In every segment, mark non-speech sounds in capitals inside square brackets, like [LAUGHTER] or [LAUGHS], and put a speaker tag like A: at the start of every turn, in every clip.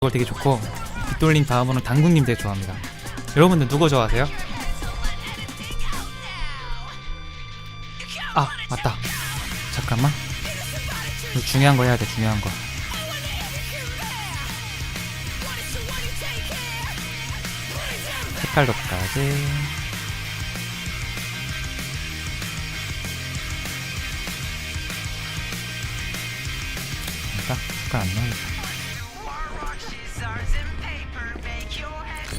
A: 그걸 되게 좋고 빗돌림 다음으로는 당국님 되게 좋아합니다. 여러분들 누구 좋아하세요? 아 맞다. 잠깐만. 이거 중요한 거 해야 돼 중요한 거. 색깔도까지. 그러니까 색깔 안 나오겠다.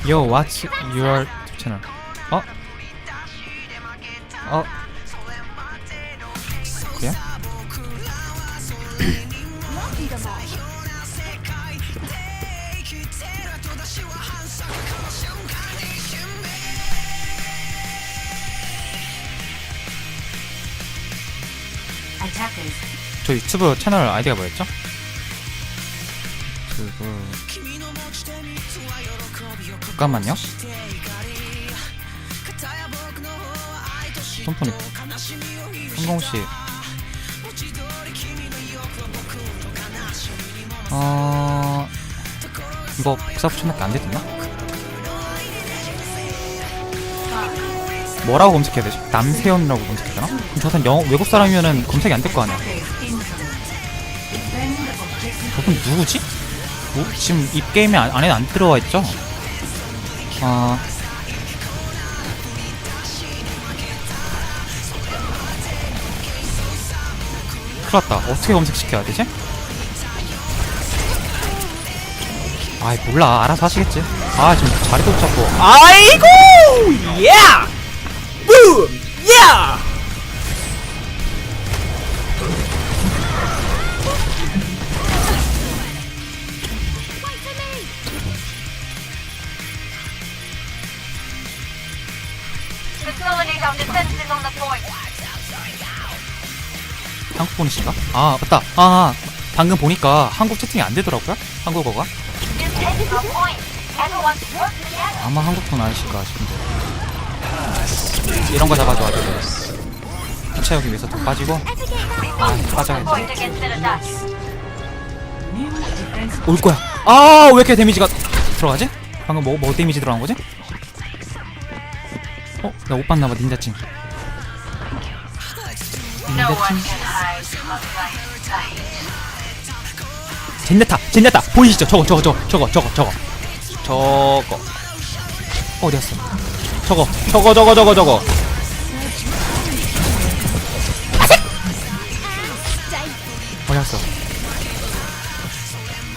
A: Yo, what's your channel? 어? 어?
B: Attackers.
A: 저 유튜브 채널 아이디가 뭐였죠? 유튜브 잠깐만요 톰토니 성공씨 어... 이거 복사 붙여넣기 안 되겠나? 뭐라고 검색해야 되지? 남세연이라고 검색해야 되나? 그럼 저 사람 영어, 외국 사람이면은 검색이 안 될 거 아니야. 저분 누구지? 뭐, 지금 이 게임에 안, 안에 안 들어와 있죠? 아 큰일 났다 어떻게 검색시켜야 되지? 아이 몰라 알아서 하시겠지 아 지금 자리도 못 잡고 아이고 예! 부! 야!
B: Facilities
A: 한국 분이신가? 아 맞다 아 아, 방금 보니까 한국 채팅이 안 되더라고요 한국어가. 아마 한국 분 아니실까 싶은데 이런 거 잡아줘가지고 피차역이 위해서 더 빠지고 아
B: defense.
A: 올 거야 아왜 이렇게 데미지가 들어가지? 방금 뭐, 뭐 데미지 들어간 거지? 어? 나 못 봤나봐 닌자찡 젠네타 젠네타 보이시죠? 저거 저거 저거 저거 저거 저거 저거 어디 갔어? 저거 저거 저거 저거 저거 어디 갔어?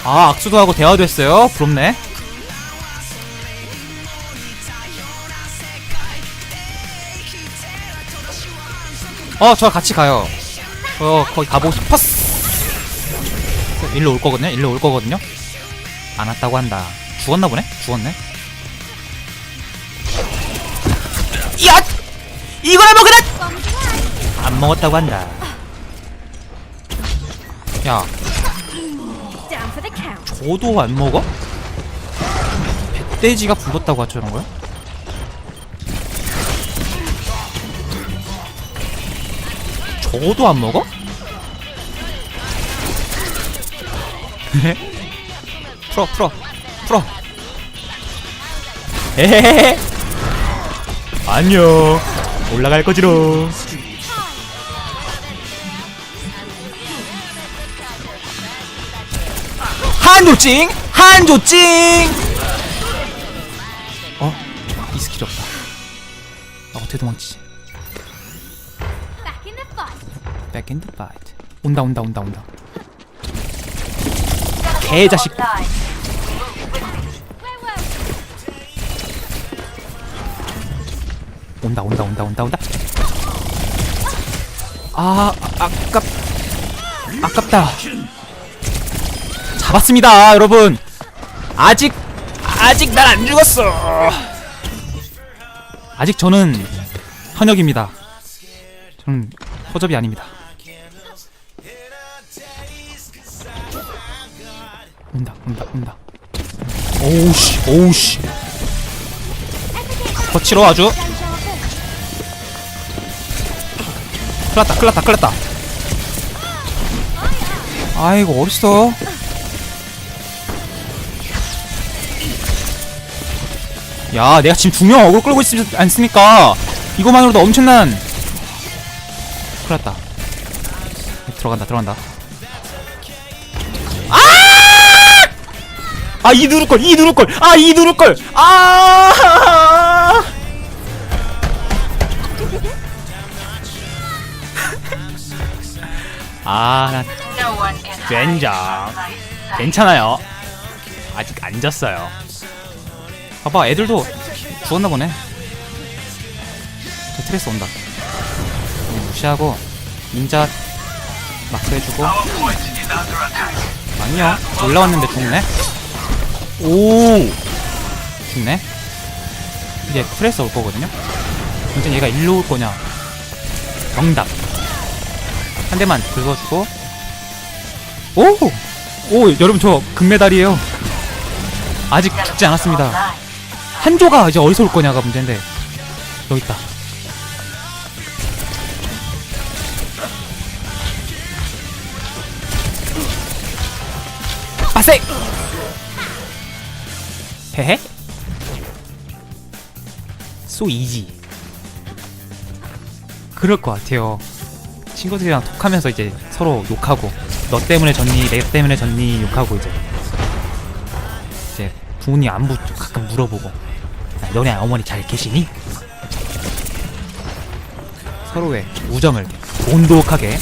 A: 아 악수도 하고 대화도 했어요 부럽네 어 저 같이 가요 어 거기 가보고 싶었어 일로 올 거거든요. 일로 올 거거든요. 안 왔다고 한다. 죽었나 보네. 죽었네. 야! 이거나 먹으라! 안 먹었다고 한다. 야. 저도 안 먹어? 배돼지가 붉었다고 하죠, 이런 거요? 저도 안 먹어? 풀어 풀어 풀어. 에헤헤 안녕. 올라갈 거지롱 한조찡 한조찡. 어? 이 스킬이 없다. 나 어떻게 도망치지
C: Back in the fight.
A: 온다 온다 온다 온다. 개자식? 온다 온다 온다 온다 온다. 아 아깝 아깝다. 잡았습니다 여러분. 아직 아직 난 안 죽었어. 아직 저는 현역입니다. 저는 허접이 아닙니다 온다 온다 온다. 오우씨 오우씨. 거칠어 아주. 큰일났다 큰일났다 큰일났다. 아이고 어딨어? 야 내가 지금 두 명 어글 끌고 있지 않습니까? 이거만으로도 엄청난. 큰일 났다. 들어간다 들어간다 아 이 누를걸 이 누를걸 아 이 누를걸 아 아나
B: No one can hide
A: 젠장. 괜찮아요. 아직 안 졌어요. 봐봐, 애들도 죽었나 보네. 저 트레스 온다. 음, 무시하고 닌자 막스 해주고. 안녕. 올라왔는데 죽네. 오, 죽네. 이제 트레스 올 거거든요. 이제 얘가 일로 올 거냐? 정답. 한 대만 긁어주고. 오! 오, 여러분 저 금메달이에요. 아직 죽지 않았습니다. 한조가 이제 어디서 올 거냐가 문제인데 여기 있다. 빠세! 헤헤? 소 이지. 그럴 것 같아요. 친구들이랑 톡하면서 이제 서로 욕하고 너 때문에 졌니 내 때문에 졌니 욕하고 이제 이제 부모님 안부 가끔 물어보고 야, 너네 어머니 잘 계시니? 서로의 우정을 이렇게 온독하게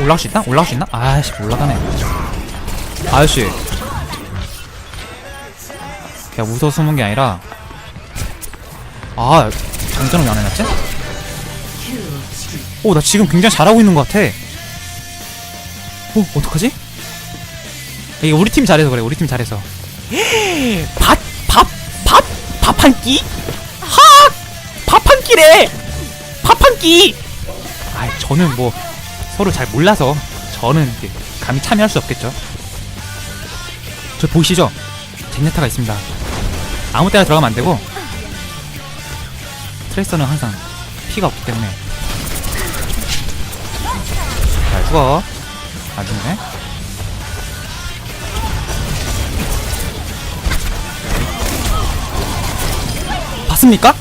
A: 올라갈 수 있나? 올라갈 수 있나? 아씨 올라가네 아저씨 그냥 웃어 숨은 게 아니라 아 장전을 왜 안 해놨지? 오, 나 지금 굉장히 잘하고 있는 것 같아. 어, 어떡하지? 이게 우리 팀 잘해서 그래, 우리 팀 잘해서. [GASPS] 밥, 밥, 밥, 밥 한 끼? 하! 밥 한 끼래! 밥 한 끼! 아 저는 뭐, 서로 잘 몰라서, 저는 감히 참여할 수 없겠죠. 저 보이시죠? 젠네타가 있습니다. 아무 때나 들어가면 안 되고, 트레이서는 항상 피가 없기 때문에 잘 죽어. 안 죽네. 봤습니까?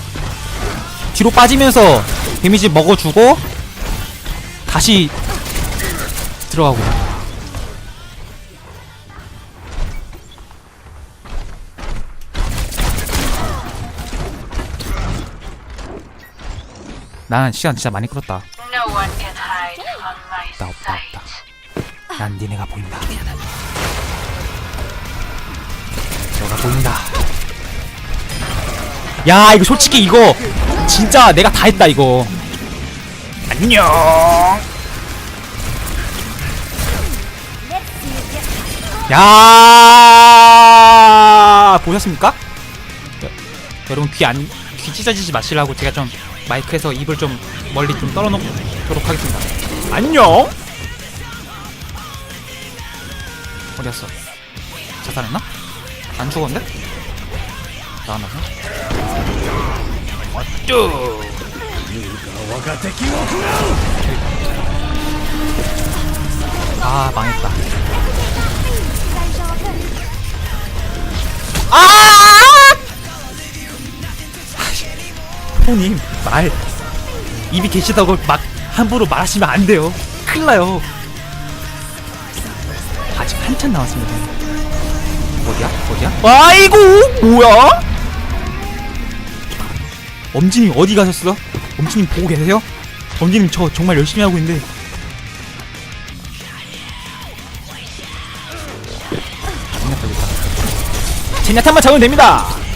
A: 뒤로 빠지면서 데미지 먹어주고 다시 들어가고. 난 시간 진짜 많이 끌었다.
B: My
A: 없다 없다 난 니네가 보인다. 너가 보인다. 야 이거 솔직히 이거 진짜 내가 다 했다 이거. 안녕. 야! 보셨습니까? 여, 여러분 귀 안 귀 찢어지지 마시라고 제가 좀 마이크에서 입을 좀 멀리 좀 떨어놓도록 하겠습니다 안녕 어디였어? 자살했나? 안 죽었는데? 나왔나? 어쭈 아 망했다 아! 형님 말 입이 계시다고 막 함부로 말하시면 안 돼요 큰일 나요 아직 한참 남았습니다 어디야? 어디야? 아이고 뭐야? 엄지님 어디 가셨어? 엄지님 보고 계세요? 엄지님 저 정말 열심히 하고 있는데 됐다 젠야탄만 잡으면 됩니다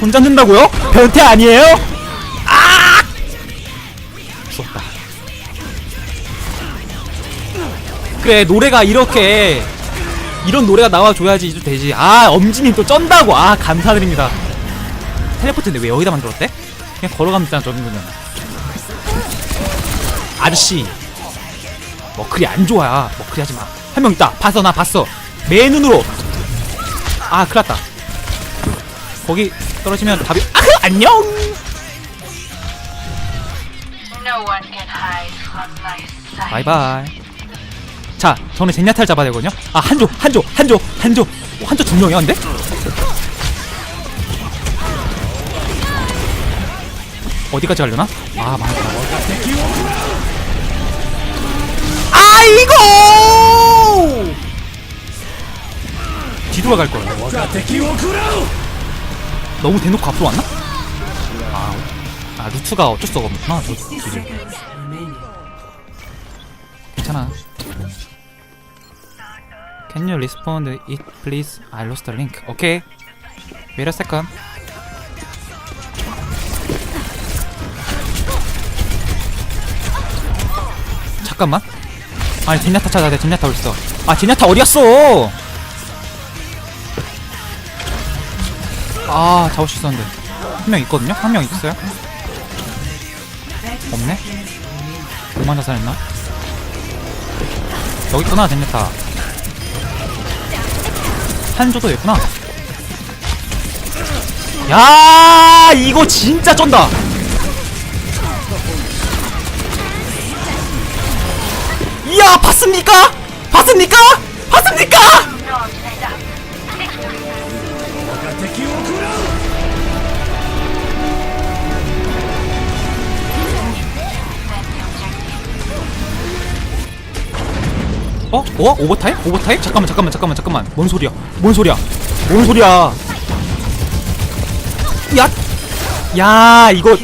A: 손 잡는다고요? 변태 아니에요? 아! 죽었다. 그래 노래가 이렇게 이런 노래가 나와줘야지 좀 되지. 아 엄지님 또 쩐다고. 아 감사드립니다. 텔레포트인데 왜 여기다 만들었대? 그냥 걸어가면 되잖아 저 정도면 아저씨. 머클이 안 좋아 머클이 하지 마. 한 명 있다. 봤어 나 봤어. 내 눈으로. 아 큰일 났다. 거기 떨어지면 답이 아 안녕!
B: My sight.
A: 바이바이. 자 저는 젠야타를 잡아야 되거든요. 아 한조 한조 한조 한조. 어, 한조 두 명이야 근데? 어디까지 가려나? 아 망했다. 아이고! 뒤돌아 갈 거야 너무 대놓고 앞으로 왔나? 아, 아 루트가 어쩔 수가 없구나 저
B: remaining.
A: 괜찮아 Can you respond it please? I lost the link 오케이 Wait a second 잠깐만 아니 젠야타 찾아야 돼 젠야타 어딨어 아 젠야타 어디갔어 아 잡을 수 있었는데 한 명 있거든요? 한 명 있어요? 없네? 그만 자살했나? 여기 있구나 젠야타 한조도 있구나 야 이거 진짜 쩐다 이야 봤습니까? 봤습니까? 봤습니까? 어? 어? 오버타임? 오버타임? 잠깐만 잠깐만 잠깐만 잠깐만 뭔 소리야 뭔 소리야 뭔 소리야 야! 야 이거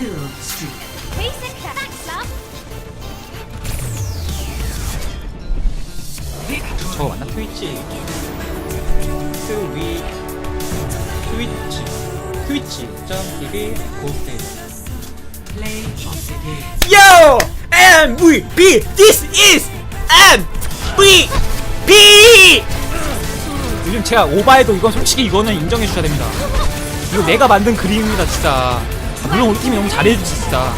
A: 요즘 제가 오바해도 이건 솔직히 이거는 인정해 주셔야 됩니다. 이거 내가 만든 그림입니다, 진짜. 아, 물론 우리 팀이 너무 잘해주지, 진짜. 야,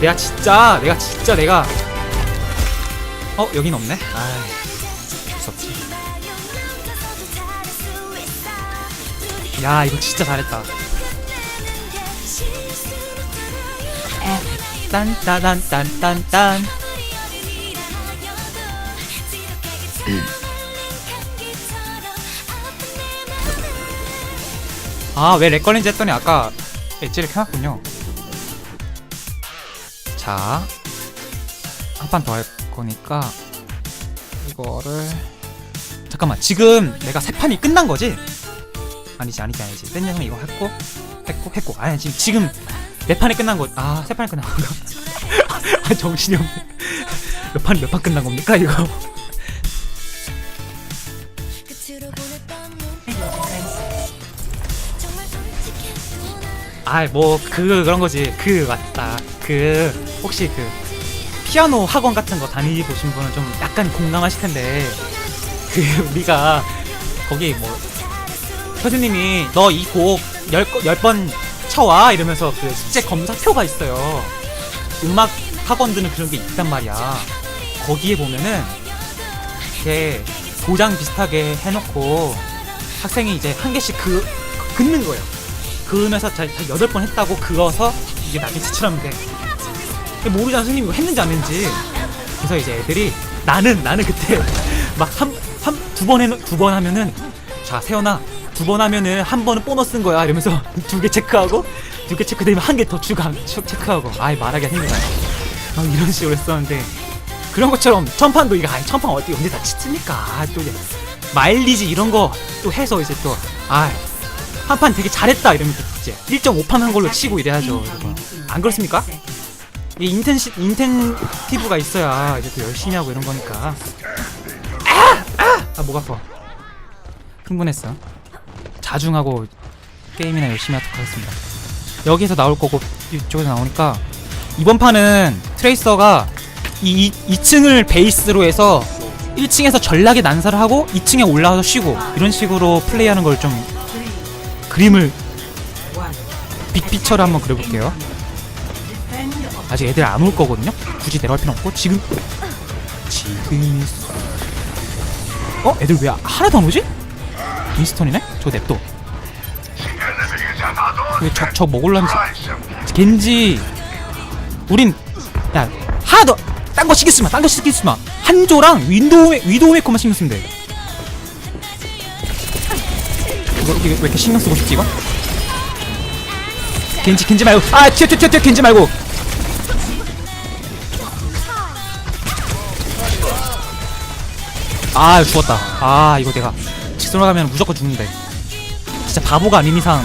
A: 내가 진짜, 내가 진짜 내가. 어, 여긴 없네? 아이, 어쩔 수 없지. 야, 이거 진짜 잘했다. 딴따단딴딴딴. [CLEARS THROAT] 아, 왜 렉걸린지 했더니 아까 엣지를 켜놨군요. 자, 한 판 더 할 거니까 이거를 잠깐만 지금 내가 세 판이 끝난 거지? 아니지 아니지 아니지 센 녀석 이거 했고 했고 했고 아니 지금 지금 네 판이 끝난 거 아 세 판이 끝난 건가? [LAUGHS] 아 정신이 없네 몇판몇판 끝난 겁니까 이거? 아이 뭐 그 그런 거지. 그 맞다. 그 혹시 그 피아노 학원 같은 거 다니보신 분은 좀 약간 공감하실 텐데 그 우리가 거기 뭐 교수님이 너 이곡열번 쳐와 이러면서 그 숙제 검사표가 있어요. 음악 학원들은 그런 게 있단 말이야. 거기에 보면은 이렇게 도장 비슷하게 해놓고 학생이 이제 한 개씩 그 긋는 거예요 그으면서 자, 자 여덟 번 했다고 그어서 이게 나중에 제출하면 돼. 모르잖아 선생님이 했는지 안 했는지. 그래서 이제 애들이 나는 나는 그때 [LAUGHS] 막 한 한 두 번 해 두 번 하면은 자 세연아 두 번 하면은 한 번은 보너스인 거야 이러면서 [LAUGHS] 두 개 체크하고 두 개 체크되면 한 개 더 추가 추- 체크하고 아이 말하기가 힘들다. 어, 이런 식으로 했었는데 그런 것처럼 천판도 이거 아이 천판 어디 언제 다 치습니까? 아, 또 마일리지 이런 거 또 해서 이제 또 아 한 판 되게 잘했다 이러면 또 이제 1.5판 한 걸로 치고 이래야죠 여러분. 안 그렇습니까? 이 인텐시 인텐티브가 있어야 이제 또 열심히 하고 이런 거니까. 아아목 아파. 흥분했어. 자중하고 게임이나 열심히 하도록 하겠습니다. 여기서 나올 거고 이쪽에서 나오니까 이번 판은 트레이서가 이 2층을 베이스로 해서 1층에서 전락에 난사를 하고 2층에 올라와서 쉬고 이런 식으로 플레이하는 걸좀 그림을. 빅피처를 한번 그려볼게요. 아직 애들 안 올 거거든요. 굳이 내려갈 필요 없고 지금 지금 어 애들 왜 하나도 안 오지? 윈스턴이네? 저 냅둬. 왜 저 저 먹을란지 겐지 우린 야 하나도 딴거 시키지 마. 딴 거 시키지 마. 한 조랑 윈도우 위도우 메이커만 신경 쓰면 돼. 이거, 왜 이렇게 신경 쓰고 싶지 이거? 겐지 겐지 말고. 아 튀어 튀어 튀어 튀어 겐지 말고. 아 죽었다. 아 이거 내가 직선으로 가면 무조건 죽는데 진짜 바보가 아닌 이상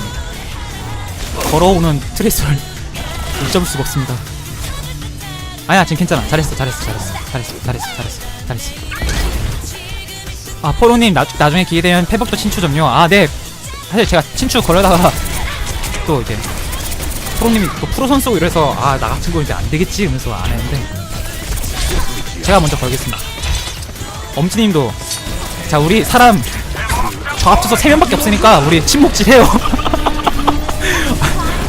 A: 걸어오는 트레이스를 못 잡을 수가 없습니다. 아니야 지금 괜찮아. 잘했어 잘했어 잘했어. 잘했어 잘했어 잘했어 잘했어. 아 포로님 나, 나중에 기회 되면 패복도 친추 좀요 아네 사실 제가 친추 걸려다가 또 이제 프로님이 또 프로 선수고 이래서 아 나 같은 거 이제 안 되겠지 이러면서 안 했는데 제가 먼저 걸겠습니다 엄지님도 자 우리 사람 저 합쳐서 3 명밖에 없으니까 우리 침묵질 해요 [LAUGHS]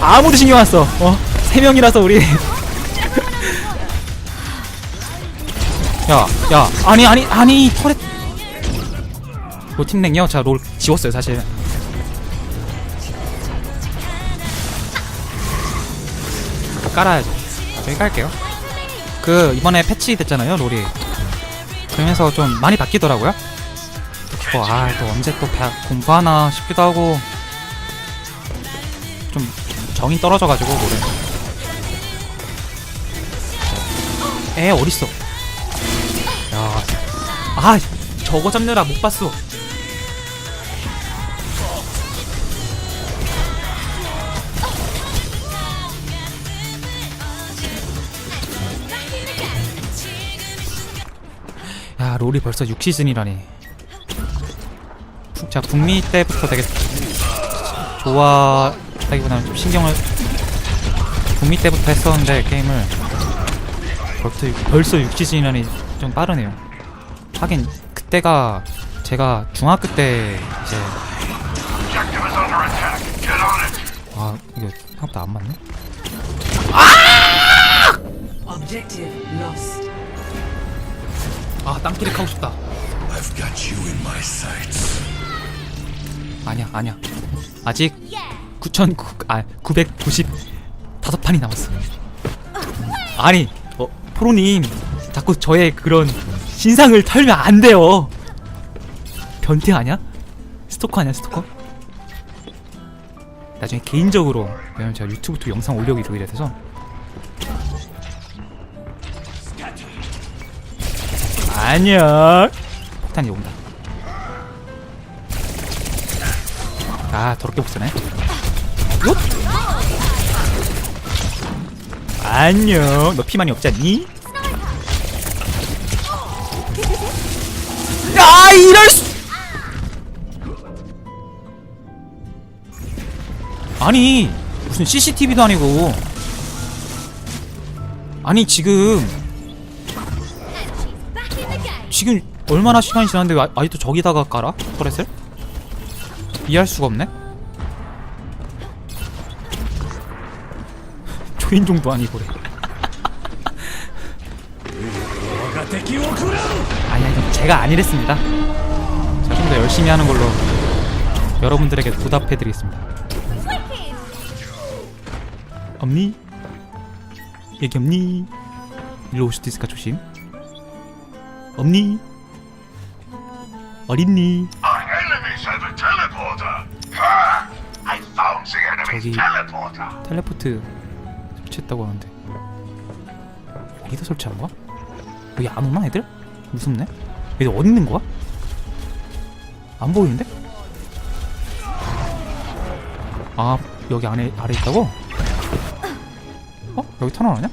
A: 아무도 신경 안 써. 어? 3 명이라서 우리 [LAUGHS] 야, 야, 아니, 아니, 아니, 터렛. 로 팀랭이요? 제가 롤 지웠어요, 사실. 깔아야죠. 저기 깔게요. 그, 이번에 패치 됐잖아요, 롤이. 그러면서 좀 많이 바뀌더라고요. 또, 아, 또 언제 또 배, 공부하나 싶기도 하고. 좀 정이 떨어져가지고, 롤에. 에, 어딨어? 야, 아, 저거 잡느라 못 봤어. 야, 롤이 벌써 6시즌이라니. 자, 북미 때부터 되게 좋아하기보다는 좀 신경을 북미 때부터 했었는데 게임을 벌써, 벌써 6시즌이라니 좀 빠르네요. 하긴 그때가 제가 중학교 때 이제 아 이게 생각보다 안 맞네.
B: Lost.
A: 아 땅키릭 하고 싶다.
D: I've got you in my sights.
A: 아니야 아니야 아직 9천 아990 다섯 판이 남았어. 아니 어 프로님 자꾸 저의 그런 신상을 털면 안 돼요. 변태 아니야? 스토커 아니야 스토커? 나중에 개인적으로 왜냐면 제가 유튜브 또 영상 올려기도 이래 돼서 아니야. 폭탄이 온다. 아 더럽게 못쓰네. 요 안녕 너 피만이 없지 않니? 아 이럴 수 아니 무슨 CCTV도 아니고. 아니 지금 지금 얼마나 시간이 지났는데 아, 아직도 저기다가 깔아? 터렛을? 이해할 수가 없네? [LAUGHS] 초인종도 아니고 그래 아니 아니 제가 아니랬습니다 제가 좀 더 열심히 하는 걸로 여러분들에게 보답해드리겠습니다. 없니? 얘기 없니? 일로 올 수도 있을까 조심 없니?
D: enemy's
A: 저기-. 텔레포트 설치했다고 하는데 여기다 설치한 거야? 여기 안 오나 애들? 무섭네? 얘들 어디 있는 거야? 안 보이는데? 아 여기 안에 아래 있다고? 어? 여기 터널 아니야?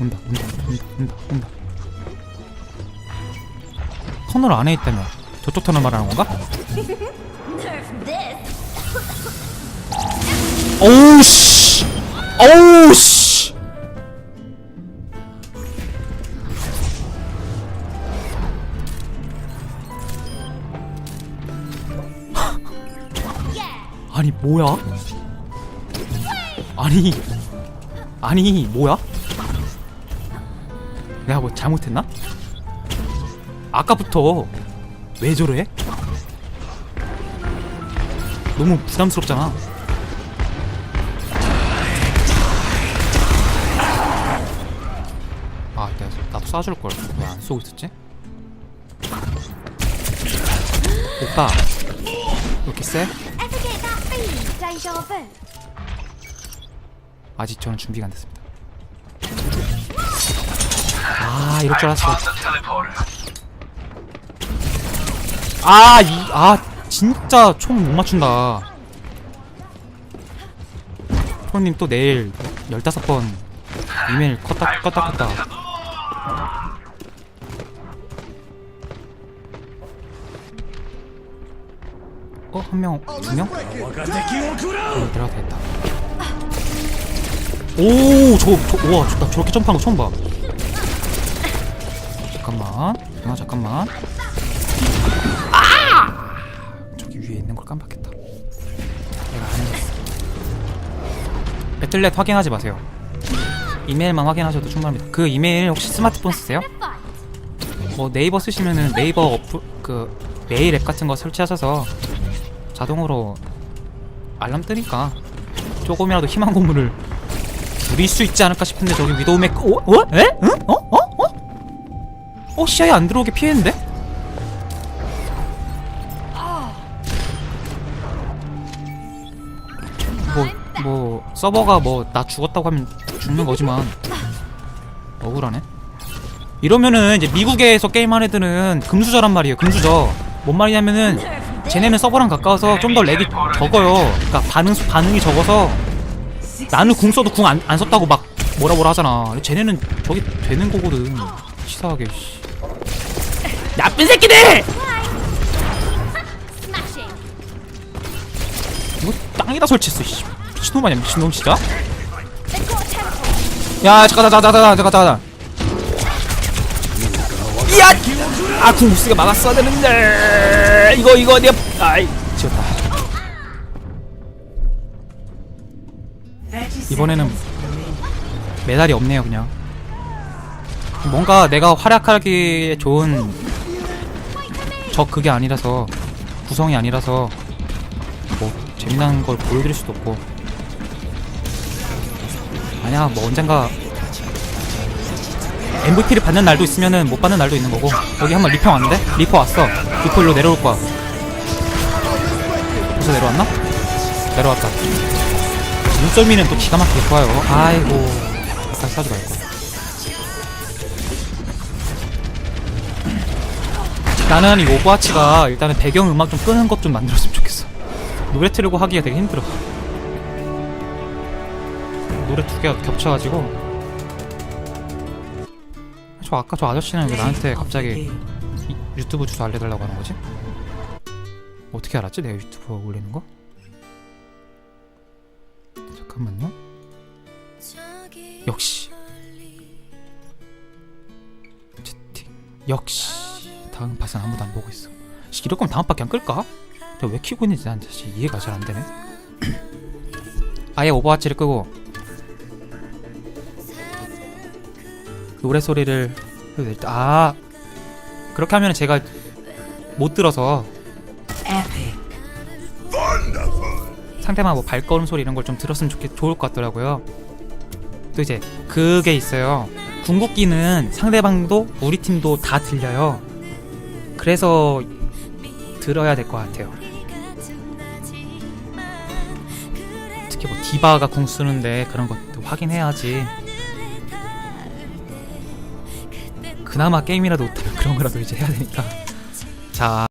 A: 온다 온다 온다 온다 온다 터널 안에 있다며 저쪽 터널 말하는 건가?
C: Nerf this.
A: 오우 씨 오우 씨 [LAUGHS] 아니 뭐야? 아니 아니 뭐야? 내가 뭐 잘못했나? 아까부터 왜 저래? 너무 부담스럽잖아. 아, 내가 나도 쏴줄 걸. 왜 안 쏘고 있었지? 오빠. 왜 이렇게 세? 아직 저는 준비가 안 됐습니다. 아, 이럴 줄 알았어. 아, 이, 아, 진짜 총 못 맞춘다. 프로님 또 내일 15번 이메일 껐다, 껐다, 껐다. 어, 한 명, 두 명? 어, 들어가도 되겠다. 오, 저, 저, 우와, 저, 나 저렇게 점프하는 거 처음 봐. 잠깐만. 아, 잠깐만. 저기 위에 있는 걸 깜빡했다. 내가 안 해봤어. 배틀넷 확인하지 마세요. 이메일만 확인하셔도 충분합니다. 그 이메일 혹시 스마트폰 쓰세요? 뭐 네이버 쓰시면은 네이버 어플 그 메일 앱 같은 거 설치하셔서 자동으로 알람 뜨니까 조금이라도 희망 고문을 줄일 수 있지 않을까 싶은데 저기 위도우 맥 어? 어? 에? 응? 어? 어? 어? 어 시야에 안 들어오게 피했는데? 서버가 뭐 나 죽었다고 하면 죽는 거지만 억울하네 이러면은 이제 미국에서 게임하는 애들은 금수저란 말이에요 금수저 뭔 말이냐면은 쟤네는 서버랑 가까워서 좀 더 렉이 적어요 그러니까 반응 수- 반응이 적어서 나는 궁 써도 궁 안 안 썼다고 막 뭐라 뭐라 하잖아 쟤네는 저기 되는 거거든 치사하게 씨. 나쁜 새끼들! 이거 땅에다 설치했어 씨. 미친놈 아니야? 미친놈 진짜? 야 잠깐 잠깐 잠깐 잠깐 잠깐 이야! 아궁 무스가 막았어야 되는데. 이거 이거 내가 아이 지었다. 이번에는 메달이 없네요 그냥. 뭔가 내가 활약하기에 좋은 적 그게 아니라서 구성이 아니라서 뭐 재미난 걸 보여드릴 수도 없고 아니야 뭐 언젠가 MVP를 받는 날도 있으면은 못 받는 날도 있는 거고 여기 한번 리퍼 왔는데? 리퍼 왔어. 리퍼 일로 내려올 거야. 벌써 내려왔나? 내려왔다. 눈썰미는 또 기가 막히게 좋아요. 아이고. 여기까지 사지 말걸 나는 이 오버워치가 일단은 배경음악 좀 끄는 것 좀 만들었으면 좋겠어. 노래 틀고 하기가 되게 힘들어 노래 두 개가 겹쳐가지고 저 아까 저 아저씨는 왜 나한테 갑자기 이- 유튜브 주소 알려달라고 하는 거지? 어떻게 알았지? 내가 유튜브 올리는 거? 잠깐만요 역시 채팅 역시 다음 팟은 아무도 안 보고 있어 씨, 이럴 거면 다음 밖에 안 끌까? 내가 왜 키고 있는지 난 사실 이해가 잘 안 되네 [CLEARS THROAT] 아예 오버워치를 끄고 노래 소리를 해도 될 때- 아 그렇게 하면 제가 못 들어서. 상대방 뭐 발걸음 소리 이런 걸 좀 들었으면 좋겠 좋을 것 같더라고요. 또 이제 그게 있어요. 궁극기는 상대방도 우리 팀도 다 들려요. 그래서 들어야 될 것 같아요. 특히 뭐 디바가 궁 쓰는데 그런 것도 확인해야지. 그나마 게임이라도 못하면 그런 거라도 이제 해야 되니까. 자.